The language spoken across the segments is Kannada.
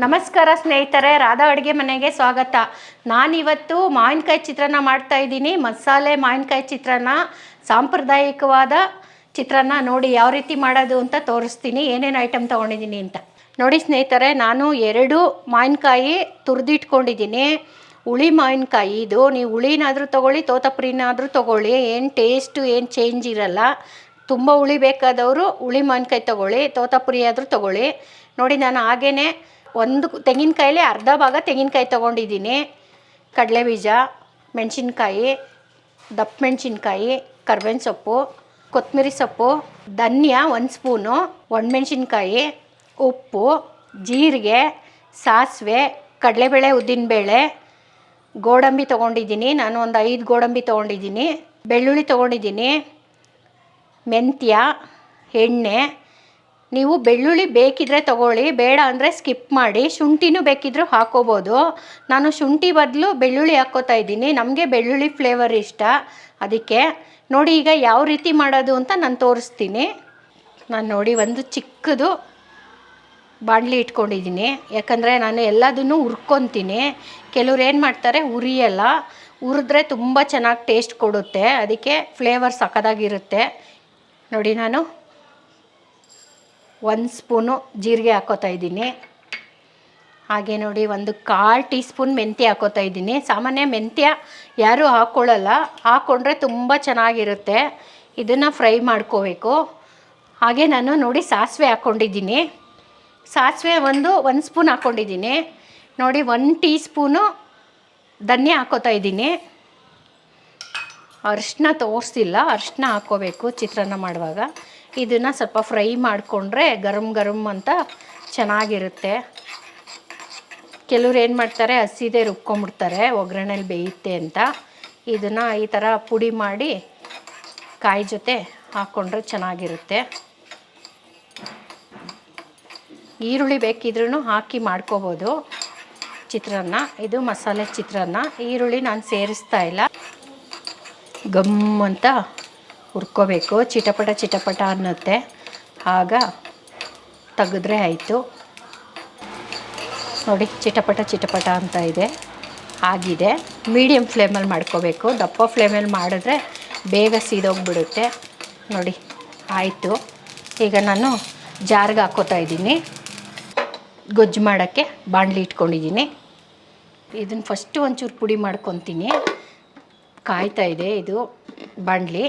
ನಮಸ್ಕಾರ ಸ್ನೇಹಿತರೆ, ರಾಧಾ ಅಡುಗೆ ಮನೆಗೆ ಸ್ವಾಗತ. ನಾನಿವತ್ತು ಮಾವಿನಕಾಯಿ ಚಿತ್ರಾನ್ನ ಮಾಡ್ತಾ ಇದ್ದೀನಿ. ಮಸಾಲೆ ಮಾವಿನಕಾಯಿ ಚಿತ್ರಾನ್ನ, ಸಾಂಪ್ರದಾಯಿಕವಾದ ಚಿತ್ರಾನ್ನ ನೋಡಿ ಯಾವ ರೀತಿ ಮಾಡೋದು ಅಂತ ತೋರಿಸ್ತೀನಿ. ಏನೇನು ಐಟಮ್ ತೊಗೊಂಡಿದ್ದೀನಿ ಅಂತ. ನೋಡಿ ಸ್ನೇಹಿತರೆ, ನಾನು ಎರಡು ಮಾವಿನಕಾಯಿ ತುರಿದಿಟ್ಕೊಂಡಿದ್ದೀನಿ. ಹುಳಿ ಮಾವಿನಕಾಯಿ, ಇದು ನೀವು ಹುಳಿನಾದರೂ ತೊಗೊಳ್ಳಿ, ತೋತಪ್ರಿನಾದರೂ ತೊಗೊಳ್ಳಿ. ಏನು ಟೇಸ್ಟು ಏನು ಚೇಂಜ್ ಇರಲ್ಲ. ತುಂಬ ಹುಳಿ ಬೇಕಾದವರು ಹುಳಿ ಮಾವಿನಕಾಯಿ ತೊಗೊಳ್ಳಿ ತೋತಪುರಿ ಆದರೂ ತೊಗೊಳ್ಳಿ. ನೋಡಿ ನಾನು ಹಾಗೇ ಒಂದು ತೆಂಗಿನಕಾಯಲ್ಲಿ ಅರ್ಧ ಭಾಗ ತೆಂಗಿನಕಾಯಿ ತೊಗೊಂಡಿದ್ದೀನಿ. ಕಡಲೆಬೀಜ, ಮೆಣಸಿನ್ಕಾಯಿ, ದಪ್ಪ ಮೆಣಸಿನ್ಕಾಯಿ, ಕರ್ಬೇವಿನ ಸೊಪ್ಪು, ಕೊತ್ತಂಬರಿ ಸೊಪ್ಪು, ಧನ್ಯ ಒಂದು ಸ್ಪೂನು, ಒಣಮೆಣ್ಸಿನ್ಕಾಯಿ, ಉಪ್ಪು, ಜೀರಿಗೆ, ಸಾಸಿವೆ, ಕಡಲೆಬೇಳೆ, ಉದ್ದಿನಬೇಳೆ, ಗೋಡಂಬಿ ತೊಗೊಂಡಿದ್ದೀನಿ. ನಾನು ಒಂದು ಐದು ಗೋಡಂಬಿ ತೊಗೊಂಡಿದ್ದೀನಿ. ಬೆಳ್ಳುಳ್ಳಿ ತೊಗೊಂಡಿದ್ದೀನಿ. ಮೆಂತ್ಯ, ಎಣ್ಣೆ ನೀವು ಬೆಳ್ಳುಳ್ಳಿ ಬೇಕಿದ್ರೆ ತಗೊಳ್ಳಿ, ಬೇಡ ಅಂದರೆ ಸ್ಕಿಪ್ ಮಾಡಿ, ಶುಂಠಿನೂ ಬೇಕಿದ್ರೂ ಹಾಕೋಬೋದು. ನಾನು ಶುಂಠಿ ಬದಲು ಬೆಳ್ಳುಳ್ಳಿ ಹಾಕೋತಾ ಇದ್ದೀನಿ. ನಮಗೆ ಬೆಳ್ಳುಳ್ಳಿ ಫ್ಲೇವರ್ ಇಷ್ಟ. ಅದಕ್ಕೆ ನೋಡಿ ಈಗ ಯಾವ ರೀತಿ ಮಾಡೋದು ಅಂತ ನಾನು ತೋರಿಸ್ತೀನಿ. ನಾನು ನೋಡಿ ಒಂದು ಚಿಕ್ಕದು ಬಾಣಲಿ ಇಟ್ಕೊಂಡಿದ್ದೀನಿ. ಯಾಕಂದರೆ ನಾನು ಎಲ್ಲದನ್ನು ಹುರ್ಕೊತೀನಿ. ಕೆಲವ್ರು ಏನು ಮಾಡ್ತಾರೆ ಉರಿಯಲ್ಲ ಹುರಿದ್ರೆ ತುಂಬ ಚೆನ್ನಾಗಿ ಟೇಸ್ಟ್ ಕೊಡುತ್ತೆ. ಅದಕ್ಕೆ ಫ್ಲೇವರ್ ಸಕ್ಕದಾಗಿರುತ್ತೆ ನೋಡಿ ನಾನು ಒಂದು ಸ್ಪೂನು ಜೀರಿಗೆ ಹಾಕೋತಾ ಇದ್ದೀನಿ. ಹಾಗೆ ನೋಡಿ, ಒಂದು ಕಾಲು ಟೀ ಸ್ಪೂನ್ ಮೆಂತ್ಯ ಹಾಕೋತಾ ಇದ್ದೀನಿ. ಸಾಮಾನ್ಯ ಮೆಂತ್ಯ ಯಾರೂ ಹಾಕ್ಕೊಳ್ಳಲ್ಲ ಹಾಕ್ಕೊಂಡ್ರೆ ತುಂಬ ಚೆನ್ನಾಗಿರುತ್ತೆ. ಇದನ್ನು ಫ್ರೈ ಮಾಡ್ಕೋಬೇಕು. ಹಾಗೆ ನಾನು ನೋಡಿ ಸಾಸಿವೆ ಹಾಕ್ಕೊಂಡಿದ್ದೀನಿ ಸಾಸಿವೆ ಒಂದು ಒಂದು ಸ್ಪೂನ್ ಹಾಕ್ಕೊಂಡಿದ್ದೀನಿ ನೋಡಿ, ಒಂದು ಟೀ ಸ್ಪೂನು ಧನ್ಯ ಹಾಕೋತಾ ಇದ್ದೀನಿ. ಅರಿಶಿನ ತೋರಿಸ್ತಿಲ್ಲ ಅರಿಶಿನ ಹಾಕ್ಕೋಬೇಕು ಚಿತ್ರಾನ್ನ ಮಾಡುವಾಗ. ಇದನ್ನು ಸ್ವಲ್ಪ ಫ್ರೈ ಮಾಡಿಕೊಂಡ್ರೆ ಗರಂ ಗರಂ ಅಂತ ಚೆನ್ನಾಗಿರುತ್ತೆ. ಕೆಲವ್ರು ಏನು ಮಾಡ್ತಾರೆ, ಹಸಿದೆ ರುಬ್ಕೊಂಡ್ಬಿಡ್ತಾರೆ, ಒಗ್ಗರಣೆಲಿ ಬೇಯುತ್ತೆ ಅಂತ. ಇದನ್ನು ಈ ಥರ ಪುಡಿ ಮಾಡಿ ಕಾಯಿ ಜೊತೆ ಹಾಕ್ಕೊಂಡ್ರೆ ಚೆನ್ನಾಗಿರುತ್ತೆ. ಈರುಳ್ಳಿ ಬೇಕಿದ್ರೂ ಹಾಕಿ ಮಾಡ್ಕೋಬೋದು. ಚಿತ್ರಾನ್ನ, ಇದು ಮಸಾಲೆ ಚಿತ್ರಾನ್ನ. ಈರುಳ್ಳಿ ನಾನು ಸೇರಿಸ್ತಾ ಇಲ್ಲ. ಗಮ್ ಅಂತ ಹುರ್ಕೋಬೇಕು. ಚಿಟಪಟ ಚಿಟಪಟ ಅನ್ನತ್ತೆ. ಆಗ ತೆಗೆದ್ರೆ ಆಯಿತು. ನೋಡಿ, ಚಿಟಪಟ ಚಿಟಪಟ ಅಂತ ಇದೆ. ಆಗಿದೆ. ಮೀಡಿಯಮ್ ಫ್ಲೇಮಲ್ಲಿ ಮಾಡ್ಕೋಬೇಕು. ದಪ್ಪ ಫ್ಲೇಮಲ್ಲಿ ಮಾಡಿದ್ರೆ ಬೇಗ ಸೀದೋಗ್ಬಿಡುತ್ತೆ. ನೋಡಿ, ಆಯಿತು. ಈಗ ನಾನು ಜಾರ್ಗೆ ಹಾಕೋತಾ ಇದ್ದೀನಿ. ಗೊಜ್ಜು ಮಾಡೋಕ್ಕೆ ಬಾಣಲಿ ಇಟ್ಕೊಂಡಿದ್ದೀನಿ. ಇದನ್ನು ಫಸ್ಟು ಒಂಚೂರು ಪುಡಿ ಮಾಡ್ಕೊತೀನಿ. ಕಾಯ್ತಾ ಇದೆ ಇದು ಬಾಣಲಿ.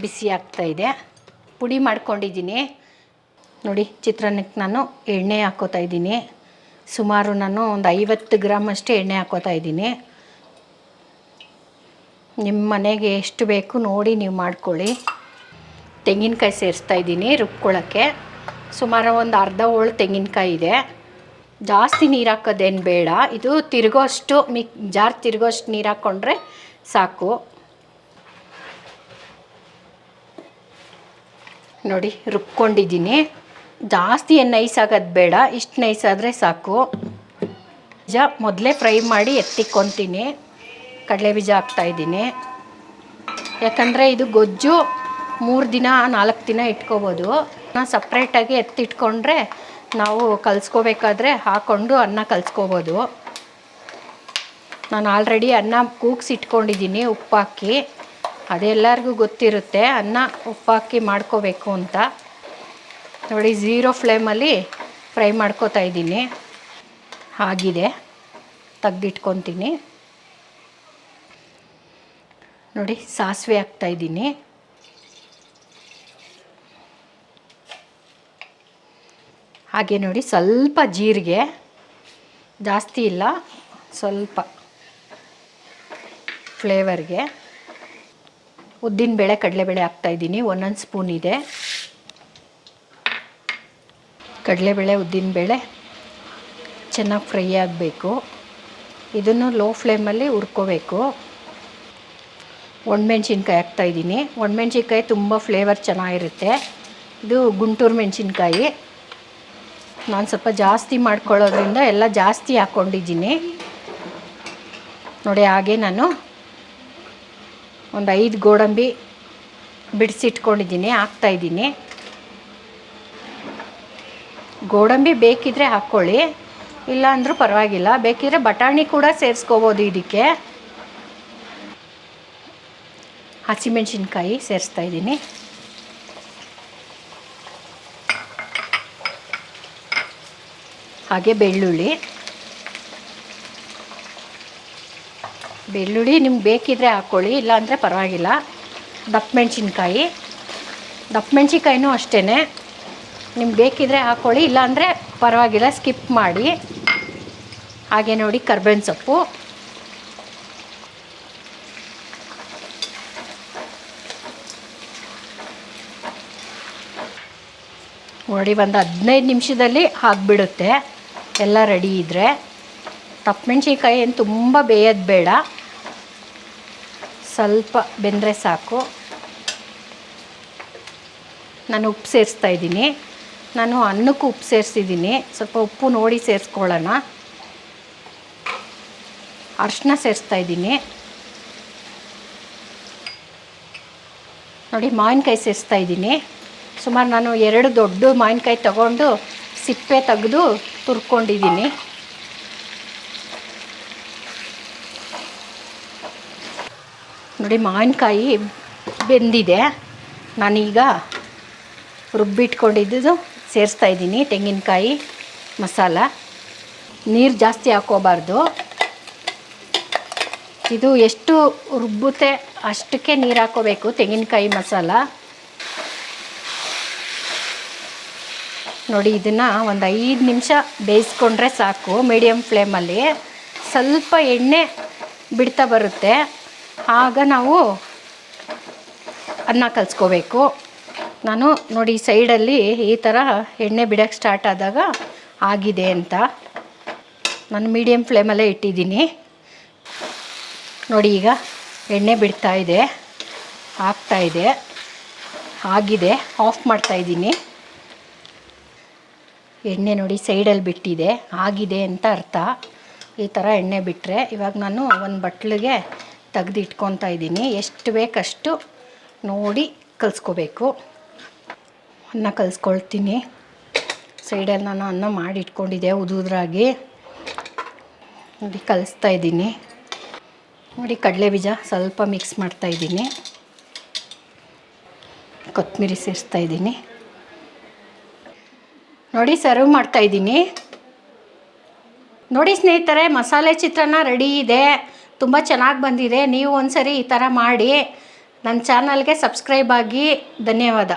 ಬಿಸಿ ಆಗ್ತಾ ಇದೆ. ಪುಡಿ ಮಾಡ್ಕೊಂಡಿದ್ದೀನಿ. ನೋಡಿ, ಚಿತ್ರಾನ್ನಕ್ಕೆ ನಾನು ಎಣ್ಣೆ ಹಾಕೋತಾ ಇದ್ದೀನಿ. ಸುಮಾರು ನಾನು ಒಂದು ಐವತ್ತು ಗ್ರಾಮ್ ಅಷ್ಟು ಎಣ್ಣೆ ಹಾಕೋತಾ ಇದ್ದೀನಿ. ನಿಮ್ಮ ಮನೆಗೆ ಎಷ್ಟು ಬೇಕು ನೋಡಿ ನೀವು ಮಾಡ್ಕೊಳ್ಳಿ. ತೆಂಗಿನಕಾಯಿ ಸೇರಿಸ್ತಾ ಇದ್ದೀನಿ ರುಬ್ಕೊಳ್ಳೋಕ್ಕೆ. ಸುಮಾರು ಒಂದು ಅರ್ಧ ಹೋಳು ತೆಂಗಿನಕಾಯಿ ಇದೆ. ಜಾಸ್ತಿ ನೀರು ಹಾಕೋದೇನು ಬೇಡ. ಇದು ತಿರುಗೋಷ್ಟು ಮಿಕ್ ಜಾರ್ ತಿರುಗೋಷ್ಟು ನೀರು ಹಾಕ್ಕೊಂಡ್ರೆ ಸಾಕು. ನೋಡಿ, ರುಬ್ಕೊಂಡಿದ್ದೀನಿ. ಜಾಸ್ತಿ ನೈಸ್ ಆಗೋದು ಬೇಡ, ಇಷ್ಟು ನೈಸ್ ಆದರೆ ಸಾಕು. ಬೀಜ ಮೊದಲೇ ಫ್ರೈ ಮಾಡಿ ಎತ್ತಿಕ್ಕೊತೀನಿ ಕಡಲೆ ಬೀಜ ಹಾಕ್ತಾಯಿದ್ದೀನಿ ಯಾಕಂದರೆ ಇದು ಗೊಜ್ಜು ಮೂರು ದಿನ, ನಾಲ್ಕು ದಿನ ಇಟ್ಕೋಬೋದು. ನಾನು ಸಪ್ರೇಟಾಗಿ ಎತ್ತಿಟ್ಕೊಂಡ್ರೆ ನಾವು ಕಲಿಸ್ಕೋಬೇಕಾದ್ರೆ ಹಾಕ್ಕೊಂಡು ಅನ್ನ ಕಲಿಸ್ಕೋಬೋದು. ನಾನು ಆಲ್ರೆಡಿ ಅನ್ನ ಕೂಗ್ಸಿಟ್ಕೊಂಡಿದ್ದೀನಿ, ಉಪ್ಪಾಕಿ. ಅದೆಲ್ಲರಿಗೂ ಗೊತ್ತಿರುತ್ತೆ. ಅನ್ನ ಉಪ್ಪಾಕಿ ಮಾಡ್ಕೋಬೇಕು ಅಂತ. ನೋಡಿ, ಝೀರೋ ಫ್ಲೇಮಲ್ಲಿ ಫ್ರೈ ಮಾಡ್ಕೋತಾ ಇದ್ದೀನಿ. ಆಗಿದೆ. ತೆಗ್ದಿಟ್ಕೊತೀನಿ. ನೋಡಿ, ಸಾಸಿವೆ ಹಾಕ್ತಾಯಿದ್ದೀನಿ ಹಾಗೆ ನೋಡಿ, ಸ್ವಲ್ಪ ಜೀರಿಗೆ. ಜಾಸ್ತಿ ಇಲ್ಲ, ಸ್ವಲ್ಪ. ಫ್ಲೇವರ್ಗೆ. ಉದ್ದಿನಬೇಳೆ ಕಡಲೆಬೇಳೆ ಹಾಕ್ತಾಯಿದ್ದೀನಿ ಒಂದೊಂದು ಸ್ಪೂನ್ ಇದೆ. ಕಡಲೆಬೇಳೆ ಉದ್ದಿನಬೇಳೆ ಚೆನ್ನಾಗಿ ಫ್ರೈ ಆಗಬೇಕು. ಇದನ್ನು ಲೋ ಫ್ಲೇಮಲ್ಲಿ ಹುರ್ಕೋಬೇಕು. ಒಣಮೆಣ್ಸಿನ್ಕಾಯಿ ಹಾಕ್ತಾಯಿದ್ದೀನಿ ಒಣಮೆಣ್ಸಿನ್ಕಾಯಿ ತುಂಬ ಫ್ಲೇವರ್ ಚೆನ್ನಾಗಿರುತ್ತೆ. ಇದು ಗುಂಟೂರು ಮೆಣಸಿನ್ಕಾಯಿ. ನಾನು ಸ್ವಲ್ಪ ಜಾಸ್ತಿ ಮಾಡ್ಕೊಳ್ಳೋದ್ರಿಂದ ಎಲ್ಲ ಜಾಸ್ತಿ ಹಾಕ್ಕೊಂಡಿದ್ದೀನಿ. ನೋಡಿ, ಹಾಗೆ ನಾನು ಒಂದು ಐದು ಗೋಡಂಬಿ ಬಿಡಿಸಿಟ್ಕೊಂಡಿದ್ದೀನಿ ಹಾಕ್ತಾಯಿದ್ದೀನಿ ಗೋಡಂಬಿ ಬೇಕಿದ್ರೆ ಹಾಕ್ಕೊಳ್ಳಿ ಇಲ್ಲ ಅಂದರೂ ಪರವಾಗಿಲ್ಲ. ಬೇಕಿದ್ರೆ ಬಟಾಣಿ ಕೂಡ ಸೇರಿಸ್ಕೋಬೋದು ಇದಕ್ಕೆ. ಹಸಿಮೆಣ್ಸಿನ್ಕಾಯಿ ಸೇರಿಸ್ತಾ ಇದ್ದೀನಿ. ಹಾಗೆ ಬೆಳ್ಳುಳ್ಳಿ. ಬೆಳ್ಳುಳ್ಳಿ ನಿಮ್ಗೆ ಬೇಕಿದ್ರೆ ಹಾಕ್ಕೊಳ್ಳಿ, ಇಲ್ಲಾಂದರೆ ಪರವಾಗಿಲ್ಲ. ದಪ್ಪ ಮೆಣಸಿನ್ಕಾಯಿ. ದಪ್ಪ ಮೆಣಸಿನ್ಕಾಯಿನೂ ಅಷ್ಟೇ ನಿಮ್ಗೆ ಬೇಕಿದ್ರೆ ಹಾಕ್ಕೊಳ್ಳಿ, ಇಲ್ಲಾಂದರೆ ಪರವಾಗಿಲ್ಲ ಸ್ಕಿಪ್ ಮಾಡಿ. ಹಾಗೆ ನೋಡಿ ಕರ್ಬೇವಿನ ಸೊಪ್ಪು. ನೋಡಿ, ಒಂದು ಹದಿನೈದು ನಿಮಿಷದಲ್ಲಿ ಆಗಿಬಿಡುತ್ತೆ ಎಲ್ಲ ರೆಡಿ ಇದ್ದರೆ ದಪ್ಪ ಮೆಣಸಿನ್ಕಾಯಿ ಏನು ತುಂಬ ಬೇಯೋದು ಬೇಡ. ಸ್ವಲ್ಪ ಬೆಂದರೆ ಸಾಕು. ನಾನು ಉಪ್ಪು ಸೇರಿಸ್ತಾ ಇದ್ದೀನಿ. ನಾನು ಅನ್ನಕ್ಕೂ ಉಪ್ಪು ಸೇರಿಸಿದ್ದೀನಿ. ಸ್ವಲ್ಪ ಉಪ್ಪು ನೋಡಿ ಸೇರಿಸ್ಕೊಳ್ಳೋಣ. ಅರಿಶಿನ ಸೇರಿಸ್ತಾ ಇದ್ದೀನಿ. ನೋಡಿ, ಮಾವಿನಕಾಯಿ ಸೇರಿಸ್ತಾ ಇದ್ದೀನಿ. ಸುಮಾರು ನಾನು ಎರಡು ದೊಡ್ಡ ಮಾವಿನಕಾಯಿ ತಗೊಂಡು ಸಿಪ್ಪೆ ತೆಗೆದು ತುರ್ಕೊಂಡಿದ್ದೀನಿ. ನೋಡಿ ಮಾವಿನಕಾಯಿ ಬೆಂದಿದೆ. ನಾನೀಗ ರುಬ್ಬಿಟ್ಕೊಂಡಿದ್ದು ಸೇರಿಸ್ತಾ ಇದ್ದೀನಿ, ತೆಂಗಿನಕಾಯಿ, ಮಸಾಲ. ನೀರು ಜಾಸ್ತಿ ಹಾಕೋಬಾರ್ದು. ಇದು ಎಷ್ಟು ರುಬ್ಬುತ್ತೆ ಅಷ್ಟಕ್ಕೆ ನೀರು ಹಾಕೋಬೇಕು, ತೆಂಗಿನಕಾಯಿ, ಮಸಾಲ. ನೋಡಿ, ಇದನ್ನು ಒಂದು ಐದು ನಿಮಿಷ ಬೇಯಿಸ್ಕೊಂಡ್ರೆ ಸಾಕು ಮೀಡಿಯಮ್ ಫ್ಲೇಮಲ್ಲಿ. ಸ್ವಲ್ಪ ಎಣ್ಣೆ ಬಿಡ್ತಾ ಬರುತ್ತೆ. ಆಗ ನಾವು ಅನ್ನ ಕಲಿಸ್ಕೋಬೇಕು. ನಾನು ನೋಡಿ ಸೈಡಲ್ಲಿ ಈ ಥರ ಎಣ್ಣೆ ಬಿಡೋಕ್ಕೆ ಸ್ಟಾರ್ಟ್ ಆದಾಗ ಆಗಿದೆ ಅಂತ. ನಾನು ಮೀಡಿಯಮ್ ಫ್ಲೇಮಲ್ಲೇ ಇಟ್ಟಿದ್ದೀನಿ. ನೋಡಿ ಈಗ ಎಣ್ಣೆ ಬಿಡ್ತಾ ಇದೆ, ಆಗ್ತಾ ಇದೆ, ಆಗಿದೆ, ಆಫ್ ಮಾಡ್ತಾ ಇದ್ದೀನಿ. ಎಣ್ಣೆ ನೋಡಿ ಸೈಡಲ್ಲಿ ಬಿಟ್ಟಿದೆ, ಆಗಿದೆ ಅಂತ ಅರ್ಥ. ಈ ಥರ ಎಣ್ಣೆ ಬಿಟ್ಟರೆ ಇವಾಗ ನಾನು ಒಂದು ಬಟ್ಲಿಗೆ ತೆಗ್ದು ಇಟ್ಕೊತಾ ಇದ್ದೀನಿ. ಎಷ್ಟು ಬೇಕಷ್ಟು ನೋಡಿ ಕಲಿಸ್ಕೋಬೇಕು. ಅನ್ನ ಕಲಿಸ್ಕೊಳ್ತೀನಿ. ಸೈಡಲ್ಲಿ ನಾನು ಅನ್ನ ಮಾಡಿ ಇಟ್ಕೊಂಡಿದ್ದೆ ಉದುದ್ರಾಗಿ. ನೋಡಿ ಕಲಿಸ್ತಾ ಇದ್ದೀನಿ. ನೋಡಿ ಕಡಲೆ ಬೀಜ ಸ್ವಲ್ಪ ಮಿಕ್ಸ್ ಮಾಡ್ತಾ ಇದ್ದೀನಿ. ಕೊತ್ತಂಬರಿ ಸೇರಿಸ್ತಾ ಇದ್ದೀನಿ. ನೋಡಿ ಸರ್ವ್ ಮಾಡ್ತಾ ಇದ್ದೀನಿ. ನೋಡಿ ಸ್ನೇಹಿತರೆ, ಮಸಾಲೆ ಚಿತ್ರಾನ್ನ ರೆಡಿ ಇದೆ. ತುಂಬ ಚೆನ್ನಾಗಿ ಬಂದಿದೆ. ನೀವು ಒಂದ್ಸರಿ ಈ ಥರ ಮಾಡಿ. ನನ್ನ ಚಾನಲ್ಗೆ ಸಬ್ಸ್ಕ್ರೈಬ್ ಆಗಿ. ಧನ್ಯವಾದ.